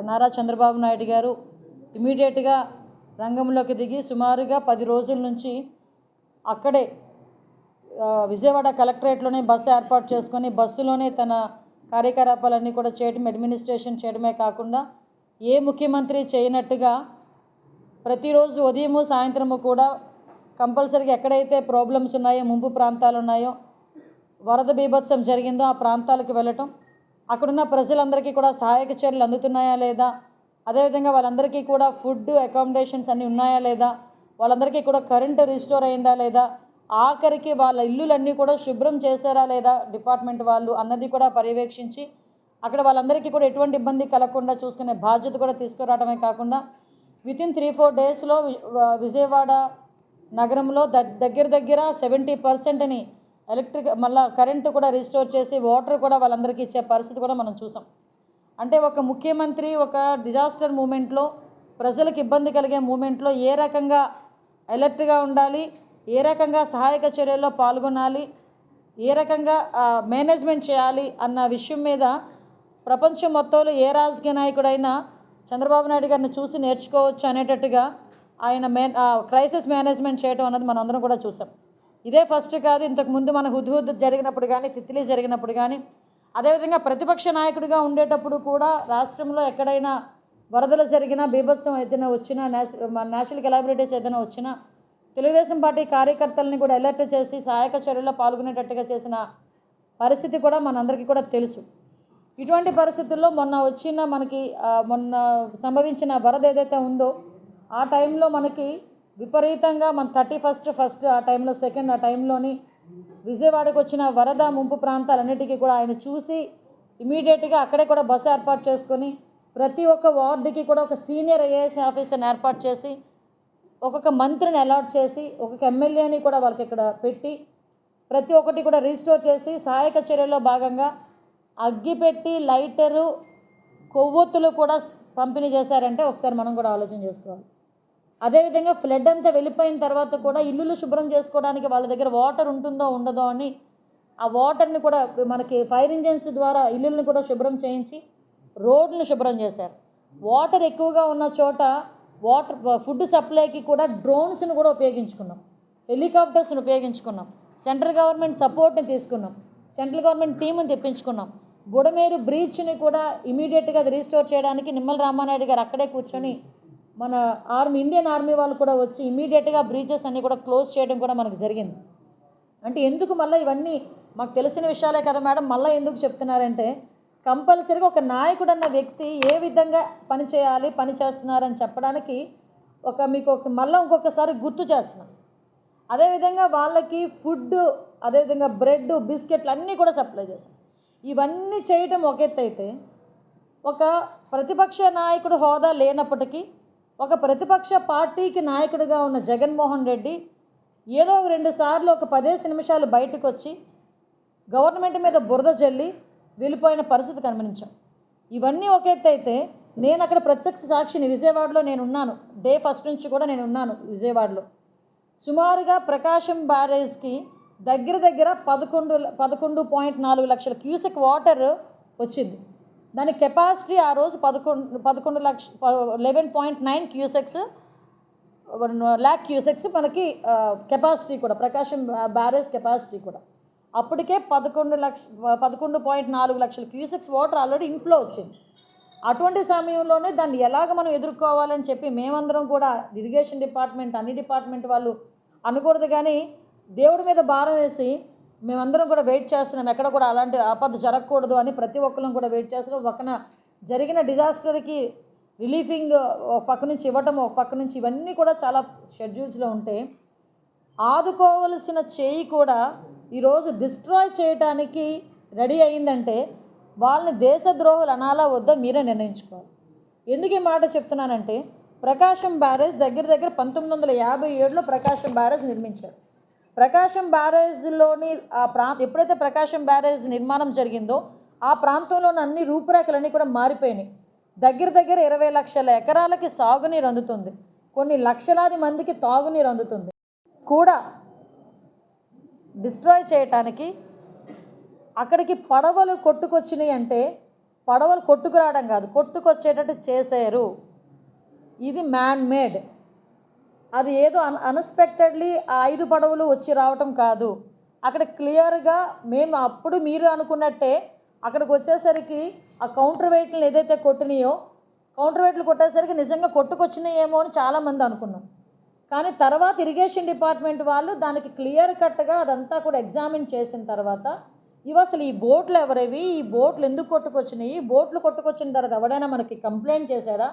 నారా చంద్రబాబు నాయుడు గారు ఇమీడియట్గా రంగంలోకి దిగి సుమారుగా పది రోజుల నుంచి అక్కడే విజయవాడ కలెక్టరేట్లోనే బస్సు ఏర్పాటు చేసుకొని బస్సులోనే తన కార్యకలాపాలన్నీ కూడా చేయడం అడ్మినిస్ట్రేషన్ చేయడమే కాకుండా ఏ ముఖ్యమంత్రి చేయనట్టుగా ప్రతిరోజు ఉదయము సాయంత్రము కూడా కంపల్సరీగా ఎక్కడైతే ప్రాబ్లమ్స్ ఉన్నాయో ముంపు ప్రాంతాలు ఉన్నాయో వరద బీభత్సం జరిగిందో ఆ ప్రాంతాలకు వెళ్ళటం అక్కడున్న ప్రజలందరికీ కూడా సహాయక చర్యలు అందుతున్నాయా లేదా? అదేవిధంగా వాళ్ళందరికీ కూడా ఫుడ్ అకామిడేషన్స్ అన్నీ ఉన్నాయా లేదా? వాళ్ళందరికీ కూడా కరెంటు రిస్టోర్ అయిందా లేదా? ఆఖరికి వాళ్ళ ఇల్లులన్నీ కూడా శుభ్రం చేశారా లేదా డిపార్ట్మెంట్ వాళ్ళు అన్నది కూడా పర్యవేక్షించి అక్కడ వాళ్ళందరికీ కూడా ఎటువంటి ఇబ్బంది కలగకుండా చూసుకునే బాధ్యత కూడా తీసుకురావడమే కాకుండా విత్ ఇన్ త్రీ ఫోర్ డేస్లో విజయవాడ నగరంలో ద దగ్గర దగ్గర సెవెంటీ పర్సెంట్ని ఎలక్ట్రిక్ మళ్ళీ కరెంటు కూడా రిస్టోర్ చేసి వాటర్ కూడా వాళ్ళందరికీ ఇచ్చే పరిస్థితి కూడా మనం చూసాం. అంటే ఒక ముఖ్యమంత్రి ఒక డిజాస్టర్ మూమెంట్లో ప్రజలకు ఇబ్బంది కలిగే మూమెంట్లో ఏ రకంగా అలర్ట్గా ఉండాలి ఏ రకంగా సహాయక చర్యల్లో పాల్గొనాలి ఏ రకంగా మేనేజ్మెంట్ చేయాలి అన్న విషయం మీద ప్రపంచం మొత్తంలో ఏ రాజకీయ నాయకుడైనా చంద్రబాబు నాయుడు గారిని చూసి నేర్చుకోవచ్చు అనేటట్టుగా ఆయన మే క్రైసిస్ మేనేజ్మెంట్ చేయడం అన్నది మనం అందరం కూడా చూసాం. ఇదే ఫస్ట్ కాదు ఇంతకుముందు మన హుద్హుద్ జరిగినప్పుడు కానీ తిత్లీ జరిగినప్పుడు కానీ అదేవిధంగా ప్రతిపక్ష నాయకుడిగా ఉండేటప్పుడు కూడా రాష్ట్రంలో ఎక్కడైనా వరదలు జరిగినా బీభత్సం ఏదైనా వచ్చినా నేష మన నేషనల్ కెలాబిలిటీస్ ఏదైనా వచ్చినా తెలుగుదేశం పార్టీ కార్యకర్తలని కూడా అలర్ట్ చేసి సహాయక చర్యల్లో పాల్గొనేటట్టుగా చేసిన పరిస్థితి కూడా మనందరికీ కూడా తెలుసు. ఇటువంటి పరిస్థితుల్లో మొన్న వచ్చిన మనకి మొన్న సంభవించిన వరద ఏదైతే ఉందో ఆ టైంలో మనకి విపరీతంగా మన థర్టీ ఫస్ట్ ఫస్ట్ ఆ టైంలో సెకండ్ ఆ టైంలోని విజయవాడకు వచ్చిన వరద ముంపు ప్రాంతాలన్నిటికీ కూడా ఆయన చూసి ఇమీడియట్గా అక్కడే కూడా బస్సు ఏర్పాటు చేసుకొని ప్రతి ఒక్క వార్డుకి కూడా ఒక సీనియర్ ఐఏఎస్ ఆఫీసర్ని ఏర్పాటు చేసి ఒక్కొక్క మంత్రిని అలాట్ చేసి ఒక్కొక్క ఎమ్మెల్యేని కూడా వాళ్ళకి ఇక్కడ పెట్టి ప్రతి ఒక్కటి కూడా రీస్టోర్ చేసి సహాయక చర్యల్లో భాగంగా అగ్గిపెట్టి లైటరు కొవ్వొత్తులు కూడా పంపిణీ చేశారంటే ఒకసారి మనం కూడా ఆలోచన చేసుకోవాలి. అదేవిధంగా ఫ్లడ్ అంతా వెళ్ళిపోయిన తర్వాత కూడా ఇల్లులు శుభ్రం చేసుకోవడానికి వాళ్ళ దగ్గర వాటర్ ఉంటుందో ఉండదో అని ఆ వాటర్ని కూడా మనకి ఫైర్ ఇంజన్స్ ద్వారా ఇల్లుల్ని కూడా శుభ్రం చేయించి రోడ్లను శుభ్రం చేశారు. వాటర్ ఎక్కువగా ఉన్న చోట వాటర్ ఫుడ్ సప్లైకి కూడా డ్రోన్స్ని కూడా ఉపయోగించుకున్నాం. హెలికాప్టర్స్ని ఉపయోగించుకున్నాం. సెంట్రల్ గవర్నమెంట్ సపోర్ట్ని తీసుకున్నాం. సెంట్రల్ గవర్నమెంట్ టీంని తెప్పించుకున్నాం. బుడమేరు బ్రీచ్ని కూడా ఇమీడియట్గా అది రీస్టోర్ చేయడానికి నిమ్మల రామానాయుడు గారు అక్కడే కూర్చొని మన ఆర్మీ ఇండియన్ ఆర్మీ వాళ్ళు కూడా వచ్చి ఇమీడియట్గా బ్రీచెస్ అన్నీ కూడా క్లోజ్ చేయడం కూడా మనకు జరిగింది. అంటే ఎందుకు మళ్ళీ ఇవన్నీ మాకు తెలిసిన విషయాలే కదా మేడం మళ్ళీ ఎందుకు చెప్తున్నారంటే కంపల్సరీగా ఒక నాయకుడు అన్న వ్యక్తి ఏ విధంగా పని చేయాలి పని చేస్తున్నారని చెప్పడానికి ఒక మీకు ఒక మళ్ళీ ఇంకొకసారి గుర్తు చేస్తున్నాం. అదేవిధంగా వాళ్ళకి ఫుడ్ అదేవిధంగా బ్రెడ్ బిస్కెట్లు అన్నీ కూడా సప్లై చేశాం. ఇవన్నీ చేయటం ఒక ఎత్తు అయితే ఒక ప్రతిపక్ష నాయకుడు హోదా లేనప్పటికీ ఒక ప్రతిపక్ష పార్టీకి నాయకుడిగా ఉన్న జగన్మోహన్ రెడ్డి ఏదో ఒక రెండు సార్లు ఒక పదేసి నిమిషాలు బయటకు వచ్చి గవర్నమెంట్ మీద బురద జల్లి వెళ్ళిపోయిన పరిస్థితి కనిపించాం. ఇవన్నీ ఒక ఎత్తు అయితే నేను అక్కడ ప్రత్యక్ష సాక్షిని విజయవాడలో నేను ఉన్నాను. డే ఫస్ట్ నుంచి కూడా నేను ఉన్నాను విజయవాడలో. సుమారుగా ప్రకాశం బ్యారేజ్కి దగ్గర దగ్గర పదకొండు పదకొండు పాయింట్ నాలుగు లక్షల క్యూసెక్ వాటర్ వచ్చింది. దాని కెపాసిటీ ఆ రోజు పదకొండు పదకొండు lakh eleven point nine cusecs lakh cusecs మనకి కెపాసిటీ కూడా ప్రకాశం బ్యారేజ్ కెపాసిటీ కూడా. అప్పటికే పదకొండు లక్ష పదకొండు పాయింట్ నాలుగు లక్షల క్యూసెక్స్ వాటర్ ఆల్రెడీ ఇన్ఫ్లో వచ్చింది. అటువంటి సమయంలోనే దాన్ని ఎలాగ మనం ఎదుర్కోవాలని చెప్పి మేమందరం కూడా ఇరిగేషన్ డిపార్ట్మెంట్ అన్ని డిపార్ట్మెంట్ వాళ్ళు అనకూడదు కానీ దేవుడి మీద భారం వేసి మేమందరం కూడా వెయిట్ చేస్తున్నాం. ఎక్కడ కూడా అలాంటి ఆపద జరగకూడదు అని ప్రతి ఒక్కరం కూడా వెయిట్ చేస్తున్నాం. పక్కన జరిగిన డిజాస్టర్కి రిలీఫింగ్ ఒక పక్క నుంచి ఇవ్వటం ఒక పక్క నుంచి ఇవన్నీ కూడా చాలా షెడ్యూల్స్లో ఉంటే ఆదుకోవలసిన చేయి కూడా ఈరోజు డిస్ట్రాయ్ చేయడానికి రెడీ అయిందంటే వాళ్ళని దేశద్రోహులు అనాలా వద్దో మీరే నిర్ణయించుకోవాలి. ఎందుకు ఈ మాట చెప్తున్నానంటే ప్రకాశం బ్యారేజ్ దగ్గర దగ్గర పంతొమ్మిది వందల యాభై ఏడులో ప్రకాశం బ్యారేజ్ నిర్మించారు. ప్రకాశం బ్యారేజ్లోని ఆ ప్రా ఎప్పుడైతే ప్రకాశం బ్యారేజ్ నిర్మాణం జరిగిందో ఆ ప్రాంతంలోని అన్ని రూపురేఖలన్నీ కూడా మారిపోయినాయి. దగ్గర దగ్గర ఇరవై లక్షల ఎకరాలకి సాగునీరు అందుతుంది. కొన్ని లక్షలాది మందికి తాగునీరు అందుతుంది. కూడా డిస్ట్రాయ్ చేయటానికి అక్కడికి పడవలు కొట్టుకొచ్చినాయి అంటే పడవలు కొట్టుకురావడం కాదు కొట్టుకొచ్చేటట్టు చేశారు ఇది మ్యాన్ మేడ్. అది ఏదో అన్ అన్ఎక్స్పెక్టెడ్లీ ఆ ఐదు పడవలు వచ్చి రావటం కాదు. అక్కడ క్లియర్గా మేము అప్పుడు మీరు అనుకున్నట్టే అక్కడికి వచ్చేసరికి ఆ కౌంటర్ వెయిట్లు ఏదైతే కొట్టినాయో కౌంటర్ వెయిట్లు కొట్టేసరికి నిజంగా కొట్టుకొచ్చినాయేమో అని చాలామంది అనుకున్నాం. కానీ తర్వాత ఇరిగేషన్ డిపార్ట్మెంట్ వాళ్ళు దానికి క్లియర్ కట్గా అదంతా కూడా ఎగ్జామిన్ చేసిన తర్వాత ఇవి అసలు ఈ బోట్లు ఎవరేవి? ఈ బోట్లు ఎందుకు కొట్టుకొచ్చినాయి? బోట్లు కొట్టుకొచ్చిన తర్వాత ఎవడైనా మనకి కంప్లైంట్ చేశాడా?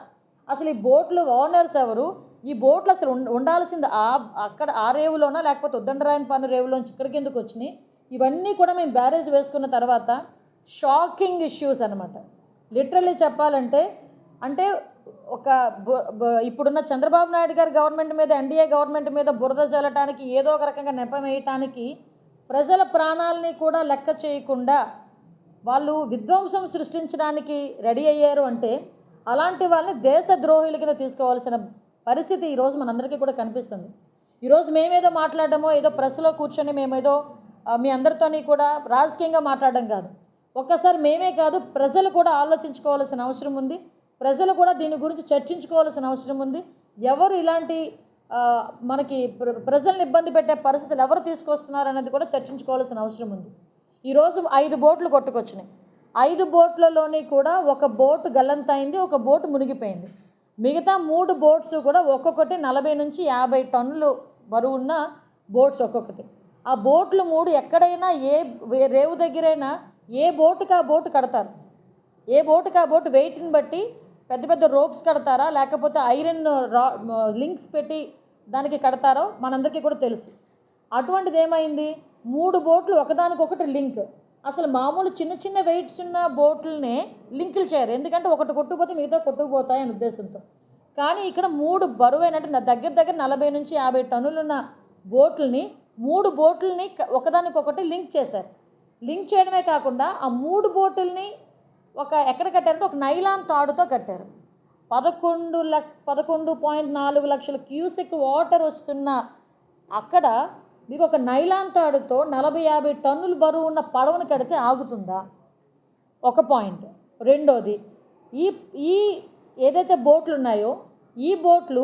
అసలు ఈ బోట్లు ఓనర్స్ ఎవరు? ఈ బోట్లు అసలు ఉండాల్సింది ఆ అక్కడ ఆ రేవులోనా లేకపోతే ఉద్దండరాయన పన్ను రేవులోంచి ఇక్కడికి ఎందుకు వచ్చినాయి? ఇవన్నీ కూడా మేము బ్యారేజ్ వేసుకున్న తర్వాత షాకింగ్ ఇష్యూస్ అనమాట లిటరల్లీ చెప్పాలంటే అంటే ఒక ఇప్పుడున్న చంద్రబాబు నాయుడు గారి గవర్నమెంట్ మీద ఎన్డీఏ గవర్నమెంట్ మీద బురద చల్లటానికి ఏదో ఒక రకంగా నెపం వేయటానికి ప్రజల ప్రాణాలని కూడా లెక్క చేయకుండా వాళ్ళు విధ్వంసం సృష్టించడానికి రెడీ అయ్యారు అంటే అలాంటి వాళ్ళని దేశ ద్రోహుల కింద తీసుకోవాల్సిన పరిస్థితి ఈరోజు మనందరికీ కూడా కనిపిస్తుంది. ఈరోజు మేమేదో మాట్లాడడమో ఏదో ప్రెస్లో కూర్చొని మేమేదో మీ అందరితోని కూడా రాజకీయంగా మాట్లాడడం కాదు. ఒక్కసారి మేమే కాదు ప్రజలు కూడా ఆలోచించుకోవాల్సిన అవసరం ఉంది. ప్రజలు కూడా దీని గురించి చర్చించుకోవాల్సిన అవసరం ఉంది. ఎవరు ఇలాంటి మనకి ప్ర- ప్రజల్ని ఇబ్బంది పెట్టే పరిస్థితులు ఎవరు తీసుకొస్తున్నారు అనేది కూడా చర్చించుకోవాల్సిన అవసరం ఉంది. ఈరోజు ఐదు బోట్లు కొట్టుకొచ్చినాయి. ఐదు బోట్లలోని కూడా ఒక బోటు గల్లంతైంది ఒక బోటు మునిగిపోయింది. మిగతా మూడు బోట్స్ కూడా ఒక్కొక్కటి నలభై నుంచి యాభై టన్నులు బరువున్న బోట్స్ ఒక్కొక్కటి. ఆ బోట్లు మూడు ఎక్కడైనా ఏ వే- రేవు దగ్గరైనా ఏ బోటుకి ఆ బోటు కడతారు. ఏ బోటుకి ఆ బోటు వెయిట్ని బట్టి పెద్ద పెద్ద రోప్స్ కడతారా లేకపోతే ఐరన్ రా లింక్స్ పెట్టి దానికి కడతారో మనందరికీ కూడా తెలుసు. అటువంటిది ఏమైంది? మూడు బోట్లు ఒకదానికొకటి లింక్. అసలు మామూలు చిన్న చిన్న వెయిట్స్ ఉన్న బోట్లనే లింకులు చేయరు. ఎందుకంటే ఒకటి కొట్టుకుపోతే మిగతా కొట్టుకుపోతాయి అనే ఉద్దేశంతో. కానీ ఇక్కడ మూడు బరువైనట్టు నా దగ్గర దగ్గర నలభై నుంచి యాభై టన్నులున్న బోట్లని మూడు బోట్లని ఒకదానికొకటి లింక్ చేశారు. లింక్ చేయడమే కాకుండా ఆ మూడు బోటుల్ని ఒక ఎక్కడ కట్టారంటే ఒక నైలాన్ తాడుతో కట్టారు. పదకొండు లక్ పదకొండు పాయింట్ నాలుగు లక్షల క్యూసెక్ వాటర్ వస్తున్న అక్కడ మీకు ఒక నైలాన్ తాడుతో నలభై యాభై టన్నులు బరువు ఉన్న పడవను కడితే ఆగుతుందా? ఒక పాయింట్. రెండోది ఈ ఈ ఏదైతే బోట్లు ఉన్నాయో ఈ బోట్లు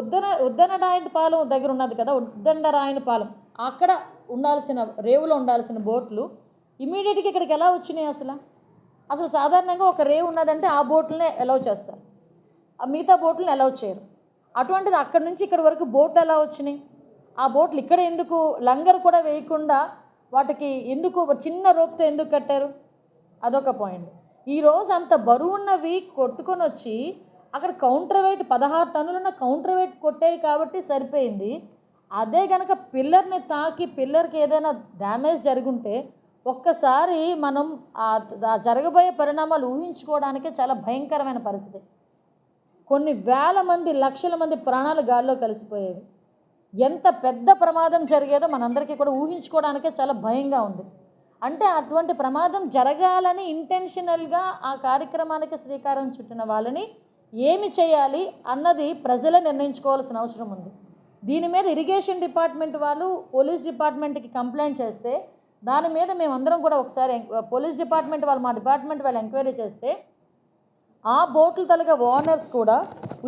ఉద్దన ఉద్దనరాయనపాలెం దగ్గర ఉన్నది కదా ఉద్దండరాయనపాలెం అక్కడ ఉండాల్సిన రేవులో ఉండాల్సిన బోట్లు ఇమీడియట్గా ఇక్కడికి ఎలా వచ్చినాయి అసలు? అసలు సాధారణంగా ఒక రేవు ఉన్నదంటే ఆ బోట్లనే అలౌ చేస్తారు. ఆ మిగతా బోట్లను అలౌ చేయరు. అటువంటిది అక్కడి నుంచి ఇక్కడ వరకు బోట్లు ఎలా వచ్చినాయి? ఆ బోట్లు ఇక్కడ ఎందుకు లంగర్ కూడా వేయకుండా వాటికి ఎందుకు ఒక చిన్న రోప్తో ఎందుకు కట్టారు? అదొక పాయింట్ ఈరోజు అంత బరువున్నవి కొట్టుకొని వచ్చి అక్కడ కౌంటర్ వెయిట్ పదహారు టన్నులున్న కౌంటర్ వెయిట్ కొట్టేవి కాబట్టి సరిపోయింది. అదే కనుక పిల్లర్ని తాకి పిల్లర్కి ఏదైనా డ్యామేజ్ జరుగుంటే ఒక్కసారి మనం ఆ జరగబోయే పరిణామాలు ఊహించుకోవడానికే చాలా భయంకరమైన పరిస్థితి. కొన్ని వేల మంది లక్షల మంది ప్రాణాలు గాల్లో కలిసిపోయేవి. ఎంత పెద్ద ప్రమాదం జరిగేదో మనందరికీ కూడా ఊహించుకోవడానికే చాలా భయంగా ఉంది. అంటే అటువంటి ప్రమాదం జరగాలని ఇంటెన్షనల్గా ఆ కార్యక్రమానికి శ్రీకారం చుట్టిన వాళ్ళని ఏమి చేయాలి అన్నది ప్రజలే నిర్ణయించుకోవాల్సిన అవసరం ఉంది. దీని మీద ఇరిగేషన్ డిపార్ట్మెంట్ వాళ్ళు పోలీస్ డిపార్ట్మెంట్కి కంప్లైంట్ చేస్తే దాని మీద మేమందరం కూడా ఒకసారి పోలీస్ డిపార్ట్మెంట్ వాళ్ళు మా డిపార్ట్మెంట్ వాళ్ళు ఎంక్వైరీ చేస్తే ఆ బోట్ల తలగ ఓనర్స్ కూడా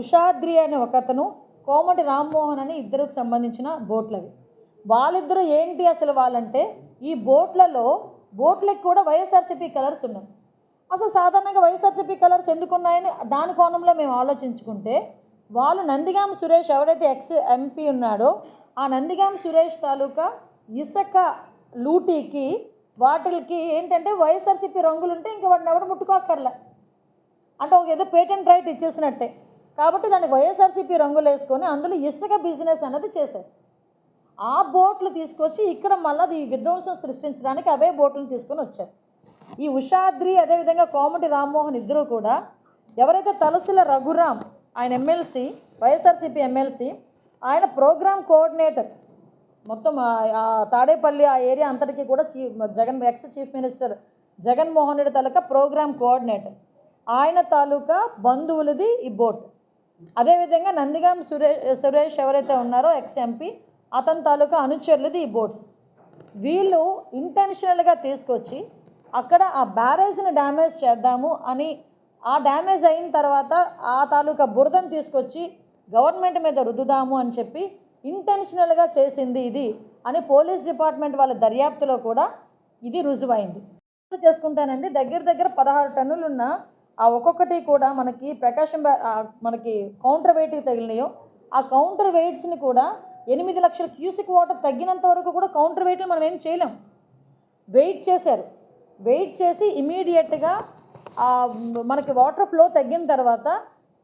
ఉషాద్రి అనే ఒకతను కోమటి రామ్మోహన్ అని ఇద్దరికి సంబంధించిన బోట్లవి. వాళ్ళిద్దరూ ఏంటి అసలు వాళ్ళంటే ఈ బోట్లలో బోట్లకి కూడా వైఎస్ఆర్సీపీ కలర్స్ ఉన్నాయి. అసలు సాధారణంగా వైఎస్ఆర్సీపీ కలర్స్ ఎందుకు ఉన్నాయని దాని కోణంలో మేము ఆలోచించుకుంటే వాళ్ళు నందిగామ సురేష్ ఎవడైతే ఎక్స్ ఎంపీ ఉన్నాడో ఆ నందిగామ సురేష్ తాలూకా ఇసుక లూటీకి వాటికి ఏంటంటే వైఎస్ఆర్సీపీ రంగులు ఉంటే ఇంకా వాడిని ఎవడు ముట్టుకోక్కర్లే. అంటే ఒక ఏదో పేటెంట్ రైట్ ఇచ్చేసినట్టే. కాబట్టి దానికి వైఎస్ఆర్సీపీ రంగులు వేసుకొని అందులో ఇసుక బిజినెస్ అనేది చేశారు. ఆ బోట్లు తీసుకొచ్చి ఇక్కడ మళ్ళీ ఈ విధ్వంసం సృష్టించడానికి అవే బోట్లు తీసుకొని వచ్చారు. ఈ ఉషాద్రి అదేవిధంగా కోమటి రామ్మోహన్ ఇద్దరు కూడా ఎవరైతే తలసిల రఘురామ్ ఆయన ఎమ్మెల్సీ వైఎస్ఆర్సీపీ ఎమ్మెల్సీ ఆయన ప్రోగ్రామ్ కోఆర్డినేటర్ మొత్తం ఆ- తాడేపల్లి ఆ ఏరియా అంతటికీ కూడా chief Jagan ex chief minister Jaganmohan Reddy తాలూకా ప్రోగ్రామ్ కోఆర్డినేటర్. ఆయన తాలూకా బంధువులది ఈ బోట్. అదేవిధంగా నందిగాం సురేష్ సురేష్ ఎవరైతే ఉన్నారో ఎక్స్ ఎంపీ అతని తాలూకా అనుచరులది ఈ బోట్స్. వీళ్ళు ఇంటెన్షనల్గా తీసుకొచ్చి అక్కడ ఆ బ్యారేజ్ని డ్యామేజ్ చేద్దాము అని ఆ డ్యామేజ్ అయిన తర్వాత ఆ తాలూకా బురదను తీసుకొచ్చి గవర్నమెంట్ మీద రుద్దుదాము అని చెప్పి ఇంటెన్షనల్గా చేసింది ఇది అని పోలీస్ డిపార్ట్మెంట్ వాళ్ళ దర్యాప్తులో కూడా ఇది రుజువైంది. చేసుకుంటానండి. దగ్గర దగ్గర పదహారు టన్నులు ఉన్న ఆ ఒక్కొక్కటి కూడా మనకి ప్రకాశం బ్యా- మనకి కౌంటర్ వెయిట్కి తగిలినాయో ఆ కౌంటర్ వెయిట్స్ని కూడా ఎనిమిది లక్షల క్యూసిక్ వాటర్ తగ్గినంత వరకు కూడా కౌంటర్ వెయిట్లు మనం ఏం చేయలేం. వెయిట్ చేశారు. వెయిట్ చేసి ఇమీడియట్గా మనకి వాటర్ ఫ్లో తగ్గిన తర్వాత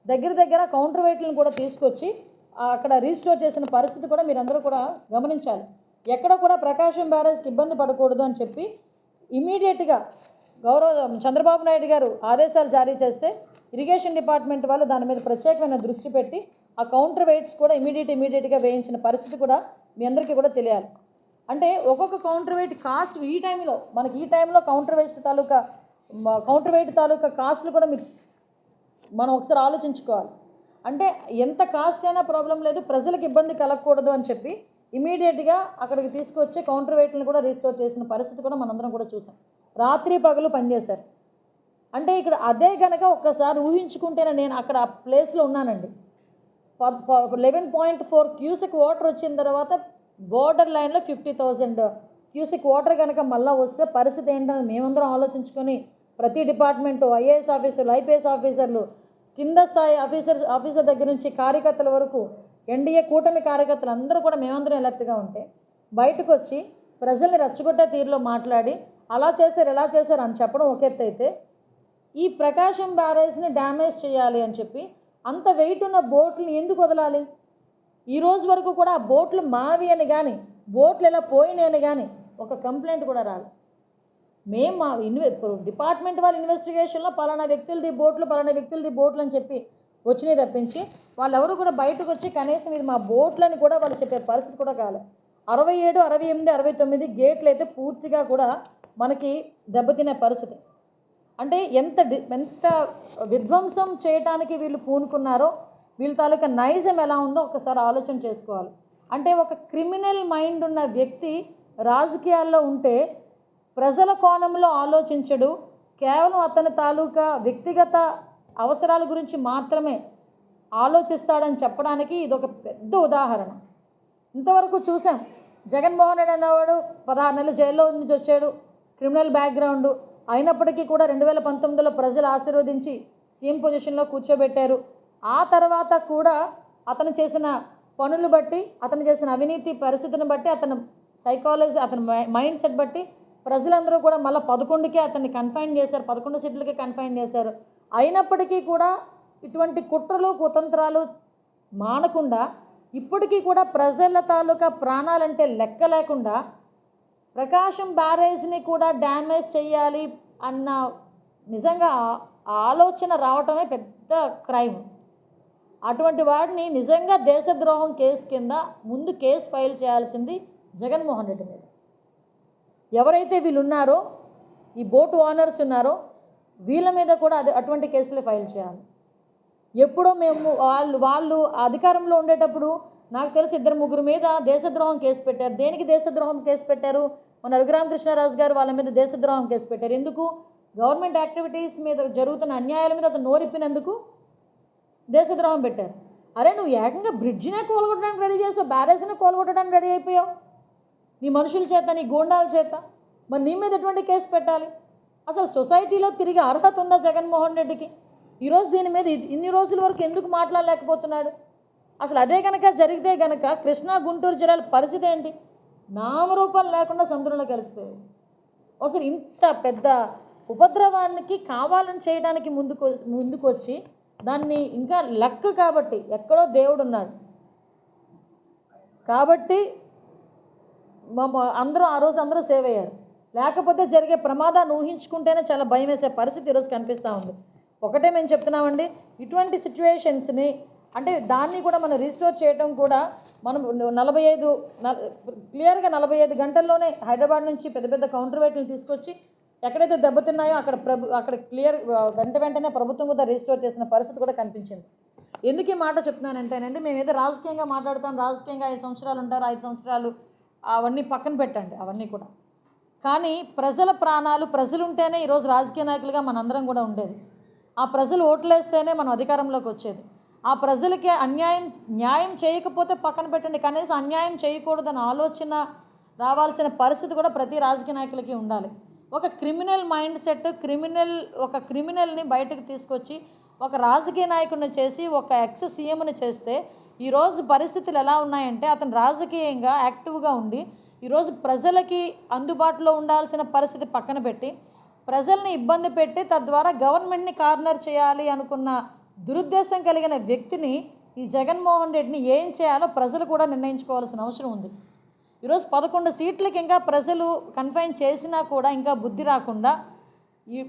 దగ్గర దగ్గర కౌంటర్ వెయిట్లను కూడా తీసుకొచ్చి అక్కడ రీస్టోర్ చేసిన పరిస్థితి కూడా మీరందరూ కూడా గమనించాలి. ఎక్కడ కూడా ప్రకాశం బ్యారేజ్కి ఇబ్బంది పడకూడదు అని చెప్పి ఇమీడియట్గా గౌరవ చంద్రబాబు నాయుడు గారు ఆదేశాలు జారీ చేస్తే ఇరిగేషన్ డిపార్ట్మెంట్ వాళ్ళు దాని మీద ప్రత్యేకమైన దృష్టి పెట్టి ఆ కౌంటర్ వెయిట్స్ కూడా ఇమీడియట్ ఇమీడియట్గా వేయించిన పరిస్థితి కూడా మీ అందరికీ కూడా తెలియాలి. అంటే ఒక్కొక్క కౌంటర్ వెయిట్ కాస్ట్ ఈ టైంలో మనకి ఈ టైంలో కౌంటర్ వెయిట్ తాలూకా కౌంటర్ వెయిట్ తాలూకా కాస్ట్లు కూడా మీరు మనం ఒకసారి ఆలోచించుకోవాలి. అంటే ఎంత కాస్ట్ అయినా ప్రాబ్లం లేదు ప్రజలకు ఇబ్బంది కలగకూడదు అని చెప్పి ఇమీడియట్గా అక్కడికి తీసుకొచ్చి కౌంటర్ వెయిట్లను కూడా రీస్టోర్ చేసిన పరిస్థితి కూడా మనందరం కూడా చూసాం. రాత్రి పగలు పనిచేశారు అంటే ఇక్కడ అదే కనుక ఒక్కసారి ఊహించుకుంటేనే నేను అక్కడ ఆ ప్లేస్లో ఉన్నానండి. Eleven point four cusec water వచ్చిన తర్వాత బోర్డర్ లైన్లో ఫిఫ్టీ థౌజండ్ క్యూసిక్ వాటర్ కనుక మళ్ళీ వస్తే పరిస్థితి ఏంటని మేమందరం ఆలోచించుకొని ప్రతి డిపార్ట్మెంటు ఐఏఎస్ ఆఫీసర్లు ఐపీఎస్ ఆఫీసర్లు కింద స్థాయి ఆఫీసర్స్ ఆఫీసర్ దగ్గర నుంచి కార్యకర్తల వరకు ఎన్డీఏ కూటమి కార్యకర్తలు అందరూ కూడా మేమందరం ఎలర్ట్గా ఉంటే బయటకు వచ్చి ప్రజల్ని రెచ్చగొట్టే తీరులో మాట్లాడి అలా చేశారు ఎలా చేశారు అని చెప్పడం ఒక ఎత్తు అయితే ఈ ప్రకాశం బ్యారేజ్ని డ్యామేజ్ చేయాలి అని చెప్పి అంత వెయిట్ ఉన్న బోట్లు ఎందుకు వదలాలి? ఈ రోజు వరకు కూడా ఆ బోట్లు మావి అని కానీ బోట్లు ఎలా పోయినాయి అని కానీ ఒక కంప్లైంట్ కూడా రాలి. మేము మా ఇన్వె డిపార్ట్మెంట్ వాళ్ళ ఇన్వెస్టిగేషన్లో పలానా వ్యక్తులది బోట్లు పలానా వ్యక్తులది బోట్లు అని చెప్పి వచ్చినాయి తప్పించి వాళ్ళెవరు కూడా బయటకు వచ్చి కనీసం ఇది మా బోట్లని కూడా వాళ్ళు చెప్పే పరిస్థితి కూడా కాలే. అరవై ఏడు అరవై ఎనిమిది అరవై తొమ్మిది గేట్లు అయితే పూర్తిగా కూడా మనకి దెబ్బతినే పరిస్థితి. అంటే ఎంత ఎంత విధ్వంసం చేయటానికి వీళ్ళు పూనుకున్నారో వీళ్ళ తాలూకా నైజం ఎలా ఉందో ఒకసారి ఆలోచన చేసుకోవాలి. అంటే ఒక క్రిమినల్ మైండ్ ఉన్న వ్యక్తి రాజకీయాల్లో ఉంటే ప్రజల కోణంలో ఆలోచించడు. కేవలం అతని తాలూకా వ్యక్తిగత అవసరాల గురించి మాత్రమే ఆలోచిస్తాడని చెప్పడానికి ఇది ఒక పెద్ద ఉదాహరణ. ఇంతవరకు చూసాం జగన్మోహన్ రెడ్డి అనేవాడు పదహారు నెలలు జైల్లో నుంచి వచ్చాడు. క్రిమినల్ బ్యాక్గ్రౌండ్ అయినప్పటికీ కూడా రెండు వేల పంతొమ్మిదిలో ప్రజలు ఆశీర్వదించి సీఎం పొజిషన్లో కూర్చోబెట్టారు. ఆ తర్వాత కూడా అతను చేసిన పనులు బట్టి అతను చేసిన అవినీతి పరిస్థితిని బట్టి అతను సైకాలజీ అతని మైండ్ సెట్ బట్టి ప్రజలందరూ కూడా మళ్ళీ పదకొండుకే అతన్ని కన్ఫైన్ చేశారు పదకొండు సీట్లకే కన్ఫైన్ చేశారు. అయినప్పటికీ కూడా ఇటువంటి కుట్రలు కుతంత్రాలు మానకుండా ఇప్పటికీ కూడా ప్రజల తాలూకా ప్రాణాలంటే లెక్క లేకుండా ప్రకాశం బ్యారేజ్ని కూడా డ్యామేజ్ చేయాలి అన్న నిజంగా ఆ- ఆలోచన రావటమే పెద్ద క్రైమ్. అటువంటి వాడిని నిజంగా దేశద్రోహం కేసు కింద ముందు కేసు ఫైల్ చేయాల్సింది జగన్మోహన్ రెడ్డి మీద. ఎవరైతే వీళ్ళు ఉన్నారో ఈ బోటు ఓనర్స్ ఉన్నారో వీళ్ళ మీద కూడా అది అటువంటి కేసులే ఫైల్ చేయాలి. ఎప్పుడో మేము వాళ్ళు వాళ్ళు అధికారంలో ఉండేటప్పుడు నాకు తెలిసి ఇద్దరు ముగ్గురు మీద దేశద్రోహం కేసు పెట్టారు. దేనికి దేశద్రోహం కేసు పెట్టారు? మన రఘురామకృష్ణరాజు గారు వాళ్ళ మీద దేశద్రోహం కేసు పెట్టారు. ఎందుకు? గవర్నమెంట్ యాక్టివిటీస్ మీద జరుగుతున్న అన్యాయాల మీద అతను నోరిప్పినందుకు దేశద్రోహం పెట్టారు. అరే నువ్వు ఏకంగా బ్రిడ్జినే కోలగొట్టడానికి రెడీ చేసావు బ్యారేజ్నే కోలగొట్టడానికి రెడీ అయిపోయావు. నీ మనుషుల చేత నీ గూండాల చేత. మరి నీ మీద ఎటువంటి కేసు పెట్టాలి? అసలు సొసైటీలో తిరిగి అర్హత ఉందా జగన్మోహన్ రెడ్డికి? ఈరోజు దీని మీద ఇన్ని రోజుల వరకు ఎందుకు మాట్లాడలేకపోతున్నాడు? అసలు అదే కనుక జరిగితే కనుక కృష్ణా గుంటూరు జిల్లాల పరిస్థితి ఏంటి? నామరూపాలు లేకుండా సముద్రంలో కలిసిపోయాయి అసలు ఇంత పెద్ద ఉపద్రవానికి కావాలని చేయడానికి ముందుకు ముందుకొచ్చి దాన్ని ఇంకా లక్ కాబట్టి ఎక్కడో దేవుడు ఉన్నాడు. కాబట్టి మా- అందరూ ఆ రోజు అందరూ సేవ్ అయ్యారు లేకపోతే జరిగే ప్రమాదాన్ని ఊహించుకుంటేనే చాలా భయం వేసే పరిస్థితి ఈరోజు కనిపిస్తూ ఉంది. ఒకటే మేము చెప్తున్నామండి ఇటువంటి సిచ్యువేషన్స్ని అంటే దాన్ని కూడా మనం రిస్టోర్ చేయడం కూడా మనం నలభై ఐదు క్లియర్గా నలభై ఐదు గంటల్లోనే హైదరాబాద్ నుంచి పెద్ద పెద్ద కౌంటర్ వెయిట్లను తీసుకొచ్చి ఎక్కడైతే దెబ్బతిన్నాయో అక్కడ ప్రభు అక్కడ క్లియర్ వెంట వెంటనే ప్రభుత్వం కూడా రీస్టోర్ చేసిన పరిస్థితి కూడా కనిపించింది. ఎందుకు ఈ మాట చెప్తున్నానంటేనండి మేము ఏదో రాజకీయంగా మాట్లాడతాం రాజకీయంగా ఐదు సంవత్సరాలు ఉంటారు ఐదు సంవత్సరాలు అవన్నీ పక్కన పెట్టండి అవన్నీ కూడా. కానీ ప్రజల ప్రాణాలు ప్రజలు ఉంటేనే ఈరోజు రాజకీయ నాయకులుగా మనందరం కూడా ఉండేది. ఆ ప్రజలు ఓట్లేస్తేనే మనం అధికారంలోకి వచ్చేది. ఆ ప్రజలకి అన్యాయం న్యాయం చేయకపోతే పక్కన పెట్టండి. కనీసం అన్యాయం చేయకూడదన్న ఆలోచన రావాల్సిన పరిస్థితి కూడా ప్రతి రాజకీయ నాయకులకి ఉండాలి. ఒక క్రిమినల్ మైండ్ సెట్ క్రిమినల్ ఒక క్రిమినల్ని బయటకు తీసుకొచ్చి ఒక రాజకీయ నాయకుడిని చేసి ఒక ఎక్స్ సీఎంని చేస్తే ఈరోజు పరిస్థితులు ఎలా ఉన్నాయంటే అతను రాజకీయంగా యాక్టివ్గా ఉండి ఈరోజు ప్రజలకి అందుబాటులో ఉండాల్సిన పరిస్థితి పక్కన పెట్టి ప్రజల్ని ఇబ్బంది పెట్టి తద్వారా గవర్నమెంట్ని కార్నర్ చేయాలి అనుకున్న దురుద్దేశం కలిగిన వ్యక్తిని ఈ జగన్మోహన్ రెడ్డిని ఏం చేయాలో ప్రజలు కూడా నిర్ణయించుకోవాల్సిన అవసరం ఉంది. ఈరోజు పదకొండు సీట్లకి ఇంకా ప్రజలు కన్ఫైన్ చేసినా కూడా ఇంకా బుద్ధి రాకుండా ఈ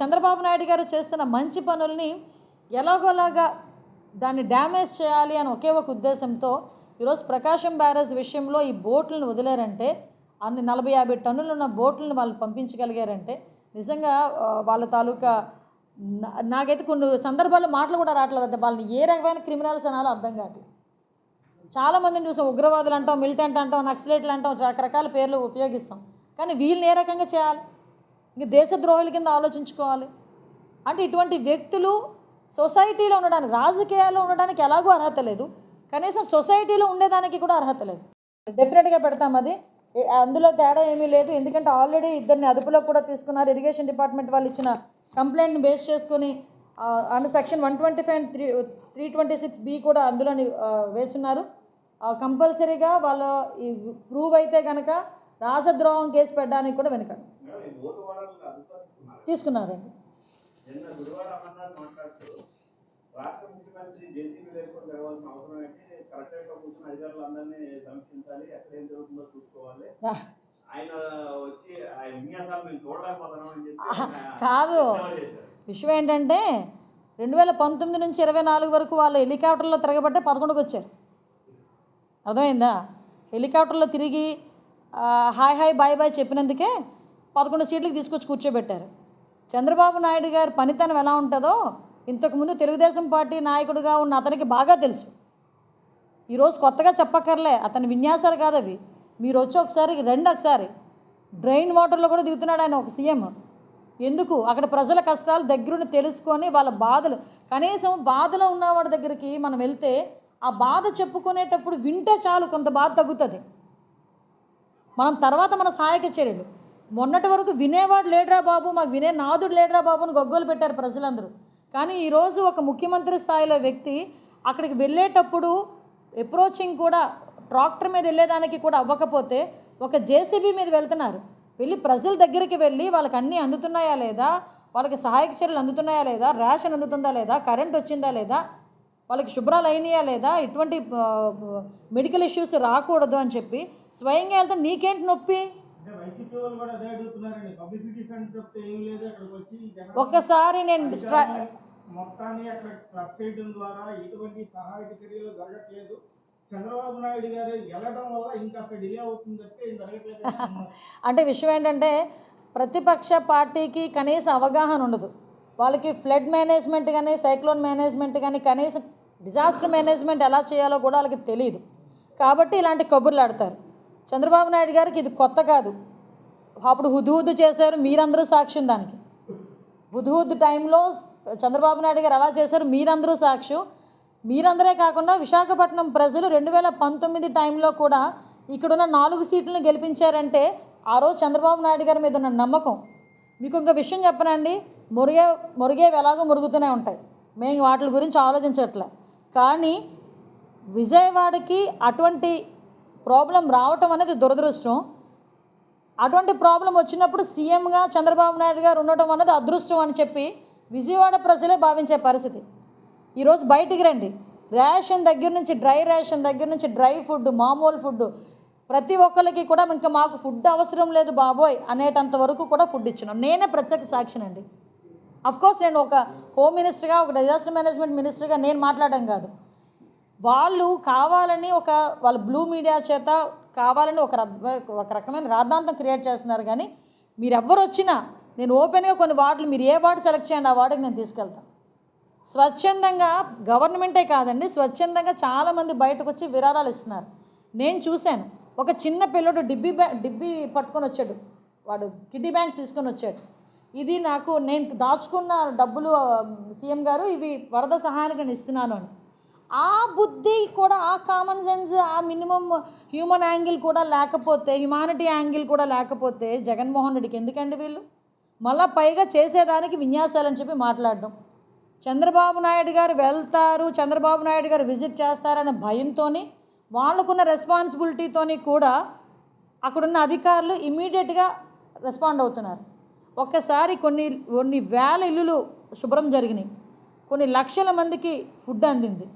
చంద్రబాబు నాయుడు గారు చేస్తున్న మంచి పనుల్ని ఎలాగోలాగా దాన్ని డ్యామేజ్ చేయాలి అని ఒకే ఒక ఉద్దేశంతో ఈరోజు ప్రకాశం బ్యారేజ్ విషయంలో ఈ బోట్లను వదిలేరంటే అన్ని నలభై యాభై టన్నులు ఉన్న బోట్లను వాళ్ళు పంపించగలిగారంటే నిజంగా వాళ్ళ తాలూకా నాకైతే కొన్ని సందర్భాల్లో మాటలు కూడా రావట్లేదు వాళ్ళని ఏ రకమైన క్రిమినల్స్ అనాలో అర్థం కావట్లేదు చాలామందిని చూసాం ఉగ్రవాదులు అంటాం మిలిటెంట్ అంటాం నక్సలైట్లు అంటాం రకరకాల పేర్లు ఉపయోగిస్తాం. కానీ వీళ్ళని ఏ రకంగా చేయాలి? ఇంక దేశద్రోహుల కింద ఆలోచించుకోవాలి. అంటే ఇటువంటి వ్యక్తులు సొసైటీలో ఉండడానికి రాజకీయాల్లో ఉండడానికి ఎలాగో అర్హత లేదు. కనీసం సొసైటీలో ఉండేదానికి కూడా అర్హత లేదు. డెఫినెట్గా పెడతాం అది. అందులో తేడా ఏమీ లేదు. ఎందుకంటే ఆల్రెడీ ఇద్దరిని అదుపులో కూడా తీసుకున్నారు. ఇరిగేషన్ డిపార్ట్మెంట్ వాళ్ళు ఇచ్చిన కంప్లైంట్ని బేస్ చేసుకొని and section one twenty five three three twenty six B కూడా అందులోని వేస్తున్నారు కంపల్సరీగా వాళ్ళ ఈ ప్రూవ్ అయితే కనుక రాజద్రోహం కేసు పెట్టడానికి కూడా వెనకండి. తీసుకున్నారండి. రాష్ట్ర ముఖ్యమంత్రి జేసీబీ లేకుండా అవసరం కలెక్టరేట్లో కూర్చున్న అధికారులందరినీ సమీక్షించాలి ఎక్కడ ఏం జరుగుతుందో చూసుకోవాలి. రా- ఆయన వచ్చి ఆ విన్యాసాలు మేము చూడలేకపోతున్నాం అని చెప్పి ఆహా, ఆయన కాదు. విషయం ఏంటంటే రెండు వేల పంతొమ్మిది నుంచి ఇరవై నాలుగు వరకు వాళ్ళు హెలికాప్టర్లో తిరగబట్టే పదకొండుకి వచ్చారు. అర్థమైందా? హెలికాప్టర్లో తిరిగి హాయ్ హాయ్ బాయ్ బాయ్ చెప్పినందుకే పదకొండు సీట్లకి తీసుకొచ్చి కూర్చోబెట్టారు. చంద్రబాబు నాయుడు గారి పనితనం ఎలా ఉంటుందో ఇంతకుముందు తెలుగుదేశం పార్టీ నాయకుడిగా ఉన్న అతనికి బాగా తెలుసు. ఈరోజు కొత్తగా చెప్పక్కర్లే. అతని విన్యాసాలు కాదు అవి. మీరు వచ్చి ఒకసారి రెండు ఒకసారి. డ్రైన్ వాటర్లో కూడా దిగుతున్నాడు ఆయన ఒక సీఎం. ఎందుకు? అక్కడ ప్రజల కష్టాలు దగ్గరుండి తెలుసుకొని వాళ్ళ బాధలు. కనీసం బాధలో ఉన్నవాడి దగ్గరికి మనం వెళ్తే ఆ బాధ చెప్పుకునేటప్పుడు వింటే చాలు కొంత బాధ తగ్గుతుంది. మనం తర్వాత మన సహాయక చర్యలు. మొన్నటి వరకు వినేవాడు లేడరా బాబు మాకు వినే నాదుడు లేడరా బాబు అని గొగ్గోలు పెట్టారు ప్రజలందరూ. కానీ ఈరోజు ఒక ముఖ్యమంత్రి స్థాయిలో వ్యక్తి అక్కడికి వెళ్ళేటప్పుడు అప్రోచింగ్ కూడా ట్రాక్టర్ మీద వెళ్ళేదానికి కూడా అవ్వకపోతే ఒక జేసీబీ మీద వెళ్తున్నారు. వెళ్ళి ప్రజల దగ్గరికి వెళ్ళి వాళ్ళకి అన్నీ అందుతున్నాయా లేదా? వాళ్ళకి సహాయక చర్యలు అందుతున్నాయా లేదా? రేషన్ అందుతుందా లేదా? కరెంట్ వచ్చిందా లేదా? వాళ్ళకి శుభ్రాలు అయినాయా లేదా? ఇటువంటి మెడికల్ ఇష్యూస్ రాకూడదు అని చెప్పి స్వయంగా వెళ్తే నీకేంటి నొప్పి? ఒక్కసారి నేను మొత్తాన్ని అక్కడ క్లబ్ చేయడం ద్వారా ఎటువంటి సహాయక చర్యలు జరగట్లేదు. చంద్రబాబు నాయుడు గారు వెళ్ళడం వల్ల ఇంకా డిలే అవుతుంది ఏం జరగట్లేదు అంటే విషయం ఏంటంటే ప్రతిపక్ష పార్టీకి కనీస అవగాహన ఉండదు. వాళ్ళకి ఫ్లడ్ మేనేజ్మెంట్ కానీ సైక్లోన్ మేనేజ్మెంట్ కానీ కనీసం డిజాస్టర్ మేనేజ్మెంట్ ఎలా చేయాలో కూడా వాళ్ళకి తెలియదు కాబట్టి ఇలాంటి కబుర్లు ఆడతారు. చంద్రబాబు నాయుడు గారికి ఇది కొత్త కాదు. అప్పుడు హుదుహుదు చేశారు మీరందరూ సాక్ష్యం దానికి. హుద్హుద్ టైంలో చంద్రబాబు నాయుడు గారు ఎలా చేశారు. మీరందరూ సాక్ష్యం మీరందరే కాకుండా విశాఖపట్నం ప్రజలు రెండు వేల పంతొమ్మిది టైంలో కూడా ఇక్కడున్న నాలుగు సీట్లను గెలిపించారంటే ఆ రోజు చంద్రబాబు నాయుడు గారి మీద ఉన్న నమ్మకం. మీకు ఇంకో విషయం చెప్పనండి. మురిగే మురిగేవి ఎలాగో మురుగుతూనే ఉంటాయి. మేము వాటి గురించి ఆలోచించట్లే. కానీ విజయవాడకి అటువంటి ప్రాబ్లం రావటం అనేది దురదృష్టం. అటువంటి ప్రాబ్లం వచ్చినప్పుడు సీఎంగా చంద్రబాబు నాయుడు గారు ఉండటం అనేది అదృష్టం అని చెప్పి విజయవాడ ప్రజలే భావించే పరిస్థితి. ఈరోజు బయటికి రండి. రేషన్ దగ్గర నుంచి డ్రై రేషన్ దగ్గర నుంచి డ్రై ఫుడ్ మామూలు ఫుడ్ ప్రతి ఒక్కరికి కూడా ఇంకా మాకు ఫుడ్ అవసరం లేదు బాబోయ్ అనేటంత వరకు కూడా ఫుడ్ ఇచ్చినాం నేనే ప్రత్యక్ష సాక్షినండి కోర్స్ నేను ఒక హోమ్ మినిస్టర్గా ఒక డిజాస్టర్ మేనేజ్మెంట్ మినిస్టర్గా నేను మాట్లాడడం కాదు. వాళ్ళు కావాలని ఒక వాళ్ళ బ్లూ మీడియా చేత కావాలని ఒక రద్ద- ఒక రకమైన రాద్ధాంతం క్రియేట్ చేస్తున్నారు కానీ మీరెవ్వరు వచ్చినా నేను ఓపెన్గా కొన్ని వార్డులు మీరు ఏ వార్డు సెలెక్ట్ చేయండి ఆ వార్డుకి నేను తీసుకెళ్తాను స్వచ్ఛందంగా గవర్నమెంటే కాదండి స్వచ్ఛందంగా చాలామంది బయటకు వచ్చి విరాళాలు ఇస్తున్నారు. నేను చూశాను ఒక చిన్న పిల్లడు డిబ్బీ బ్యా డిబ్బీ పట్టుకొని వచ్చాడు వాడు కిడ్నీ బ్యాంక్ తీసుకొని వచ్చాడు. ఇది నాకు నేను దాచుకున్న డబ్బులు సీఎం గారు ఇవి వరద సహాయానికి నేను ఇస్తున్నాను అని. ఆ బుద్ధి కూడా ఆ కామన్ సెన్స్ ఆ మినిమం హ్యూమన్ యాంగిల్ కూడా లేకపోతే హ్యుమానిటీ యాంగిల్ కూడా లేకపోతే జగన్మోహన్ రెడ్డికి ఎందుకండి వీళ్ళు? మళ్ళా పైగా చేసేదానికి విన్యాసాలని చెప్పి మాట్లాడడం. చంద్రబాబు నాయుడు గారు వెళ్తారు చంద్రబాబు నాయుడు గారు విజిట్ చేస్తారనే భయంతోని వాళ్ళకున్న రెస్పాన్సిబిలిటీతోని కూడా అక్కడున్న అధికారులు ఇమీడియట్గా రెస్పాండ్ అవుతున్నారు. ఒక్కసారి కొన్ని కొన్ని వేల ఇల్లులు శుభ్రం జరిగినాయి. కొన్ని లక్షల మందికి ఫుడ్ అందింది.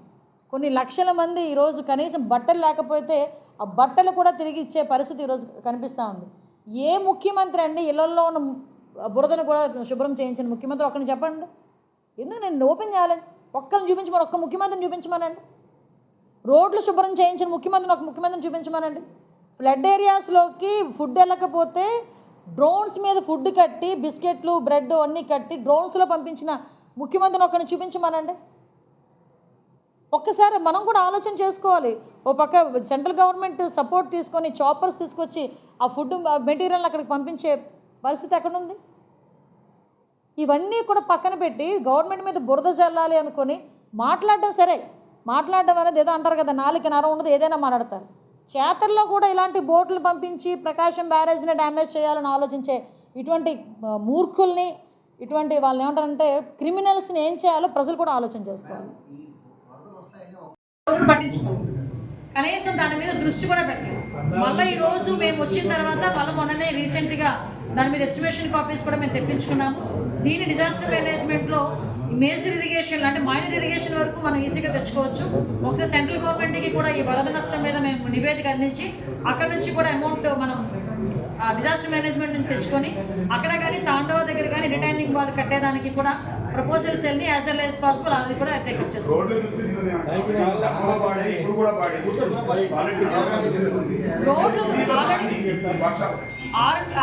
కొన్ని లక్షల మంది ఈరోజు కనీసం బట్టలు లేకపోతే ఆ బట్టలు కూడా తిరిగి ఇచ్చే పరిస్థితి ఈరోజు కనిపిస్తూ ఉంది. ఏ ముఖ్యమంత్రి అండి ఇళ్ళలో ఉన్న బురదను కూడా శుభ్రం చేయించిన ముఖ్యమంత్రి ఒక్కరిని చెప్పండి. ఎందుకు నేను ఓపెన్ చేయాలి? ఒక్కరిని చూపించమని ఒక్క ముఖ్యమంత్రిని చూపించమనండి. రోడ్లు శుభ్రం చేయించిన ముఖ్యమంత్రిని ఒక ముఖ్యమంత్రిని చూపించమనండి. ఫ్లడ్ ఏరియాస్లోకి ఫుడ్ వెళ్ళకపోతే డ్రోన్స్ మీద ఫుడ్ కట్టి బిస్కెట్లు బ్రెడ్ అన్నీ కట్టి డ్రోన్స్లో పంపించిన ముఖ్యమంత్రిని ఒకరిని చూపించమనండి. ఒక్కసారి మనం కూడా ఆలోచన చేసుకోవాలి. ఓ పక్క సెంట్రల్ గవర్నమెంట్ సపోర్ట్ తీసుకొని చాపర్స్ తీసుకొచ్చి ఆ ఫుడ్ మెటీరియల్ అక్కడికి పంపించే పరిస్థితి ఎక్కడుంది? ఇవన్నీ కూడా పక్కన పెట్టి గవర్నమెంట్ మీద బురద చల్లాలి అనుకొని మాట్లాడడం సరే. మాట్లాడడం అనేది ఏదో అంటారు కదా నాలుగు నరం ఉండదు ఏదైనా మాట్లాడతారు. చేతల్లో కూడా ఇలాంటి బోట్లు పంపించి ప్రకాశం బ్యారేజ్ని డ్యామేజ్ చేయాలని ఆలోచించే ఇటువంటి మూర్ఖుల్ని ఇటువంటి వాళ్ళని ఏమంటారంటే క్రిమినల్స్ని ఏం చేయాలో ప్రజలు కూడా ఆలోచన చేసుకోవాలి. పట్టించుకోవాలి కనీసం దాని మీద దృష్టి కూడా పెట్టాలి మళ్ళీ ఈ రోజు మేము వచ్చిన తర్వాత మళ్ళీ మొన్ననే రీసెంట్గా దాని మీద ఎస్టిమేషన్ కాపీస్ కూడా మేము తెప్పించుకున్నాము. దీని డిజాస్టర్ మేనేజ్మెంట్లో మేజర్ ఇరిగేషన్ అంటే మైనర్ ఇరిగేషన్ వరకు మనం ఈజీగా తెచ్చుకోవచ్చు. ఒకసారి సెంట్రల్ గవర్నమెంట్కి కూడా ఈ వరద నష్టం మీద మేము నివేదిక అందించి అక్కడ నుంచి కూడా అమౌంట్ మనం డిజాస్టర్ మేనేజ్మెంట్ నుంచి తెచ్చుకొని అక్కడ కానీ తాండవ దగ్గర కానీ రిటైనింగ్ వాళ్ళు కట్టేదానికి కూడా ప్రపోజల్స్ వెళ్ళి యాజ్ ఎల్ యాజ్ పాసిబుల్ అది కూడా టేకప్ చేసుకోవాలి రోడ్లు ఆల్రెడీ